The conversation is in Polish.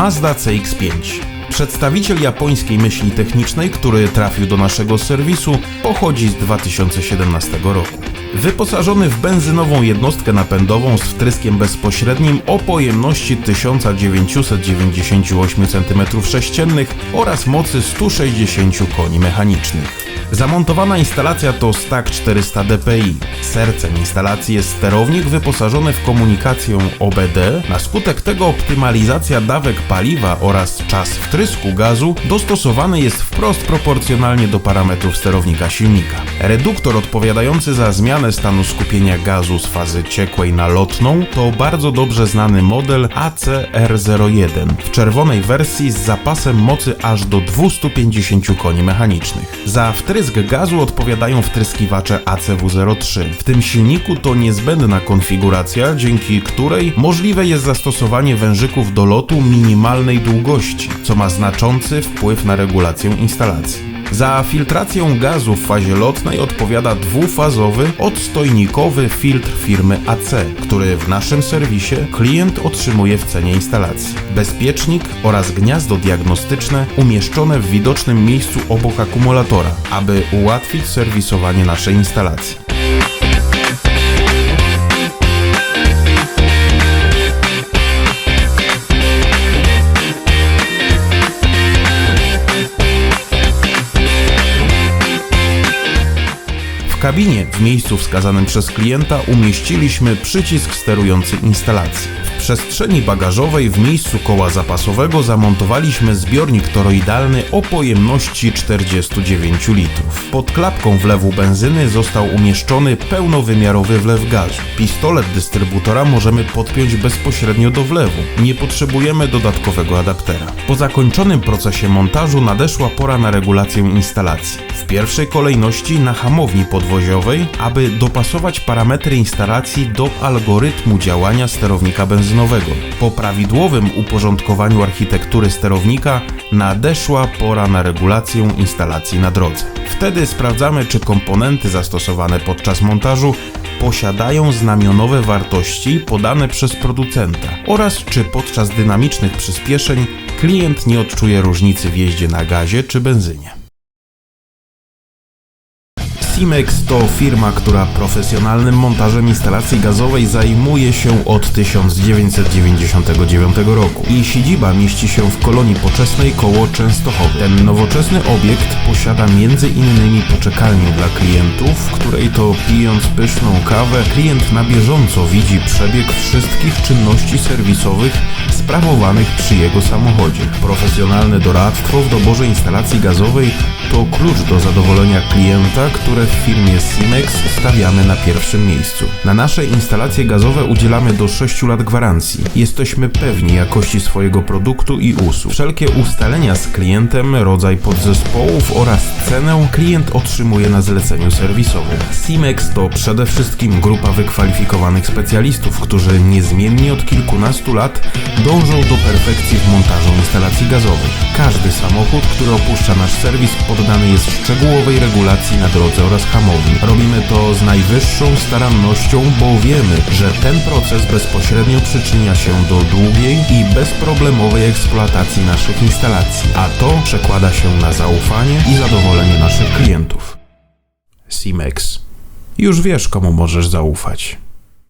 Mazda CX-5. Przedstawiciel japońskiej myśli technicznej, który trafił do naszego serwisu, pochodzi z 2017 roku. Wyposażony w benzynową jednostkę napędową z wtryskiem bezpośrednim o pojemności 1998 cm3 oraz mocy 160 koni mechanicznych. Zamontowana instalacja to Stack 400 dpi. Sercem instalacji jest sterownik wyposażony w komunikację OBD. Na skutek tego optymalizacja dawek paliwa oraz czas wtrysku gazu dostosowany jest wprost proporcjonalnie do parametrów sterownika silnika. Reduktor odpowiadający za zmianę stanu skupienia gazu z fazy ciekłej na lotną to bardzo dobrze znany model ACR01 w czerwonej wersji z zapasem mocy aż do 250 koni mechanicznych. Za wtrysk gazu odpowiadają wtryskiwacze ACW03. W tym silniku to niezbędna konfiguracja, dzięki której możliwe jest zastosowanie wężyków do lotu minimalnej długości, co ma znaczący wpływ na regulację instalacji. Za filtrację gazu w fazie lotnej odpowiada dwufazowy, odstojnikowy filtr firmy AC, który w naszym serwisie klient otrzymuje w cenie instalacji. Bezpiecznik oraz gniazdo diagnostyczne umieszczone w widocznym miejscu obok akumulatora, aby ułatwić serwisowanie naszej instalacji. Kabinie, w miejscu wskazanym przez klienta, umieściliśmy przycisk sterujący instalacji. Przestrzeni bagażowej w miejscu koła zapasowego zamontowaliśmy zbiornik toroidalny o pojemności 49 litrów. Pod klapką wlewu benzyny został umieszczony pełnowymiarowy wlew gazu. Pistolet dystrybutora możemy podpiąć bezpośrednio do wlewu. Nie potrzebujemy dodatkowego adaptera. Po zakończonym procesie montażu nadeszła pora na regulację instalacji. W pierwszej kolejności na hamowni podwoziowej, aby dopasować parametry instalacji do algorytmu działania sterownika benzynowego. Po prawidłowym uporządkowaniu architektury sterownika nadeszła pora na regulację instalacji na drodze. Wtedy sprawdzamy, czy komponenty zastosowane podczas montażu posiadają znamionowe wartości podane przez producenta oraz czy podczas dynamicznych przyspieszeń klient nie odczuje różnicy w jeździe na gazie czy benzynie. Simex to firma, która profesjonalnym montażem instalacji gazowej zajmuje się od 1999 roku. Jej siedziba mieści się w kolonii poczesnej koło Częstochowy. Ten nowoczesny obiekt posiada m.in. poczekalnię dla klientów, w której to pijąc pyszną kawę, klient na bieżąco widzi przebieg wszystkich czynności serwisowych sprawowanych przy jego samochodzie. Profesjonalne doradztwo w doborze instalacji gazowej to klucz do zadowolenia klienta, które w firmie Simex stawiamy na pierwszym miejscu. Na nasze instalacje gazowe udzielamy do 6 lat gwarancji. Jesteśmy pewni jakości swojego produktu i usług. Wszelkie ustalenia z klientem, rodzaj podzespołów oraz cenę klient otrzymuje na zleceniu serwisowym. Simex to przede wszystkim grupa wykwalifikowanych specjalistów, którzy niezmiennie od kilkunastu lat dążą do perfekcji w montażu instalacji gazowych. Każdy samochód, który opuszcza nasz serwis poddany jest szczegółowej regulacji na drodze oraz hamowni. Robimy to z najwyższą starannością, bo wiemy, że ten proces bezpośrednio przyczynia się do długiej i bezproblemowej eksploatacji naszych instalacji, a to przekłada się na zaufanie i zadowolenie naszych klientów. Simex. Już wiesz, komu możesz zaufać.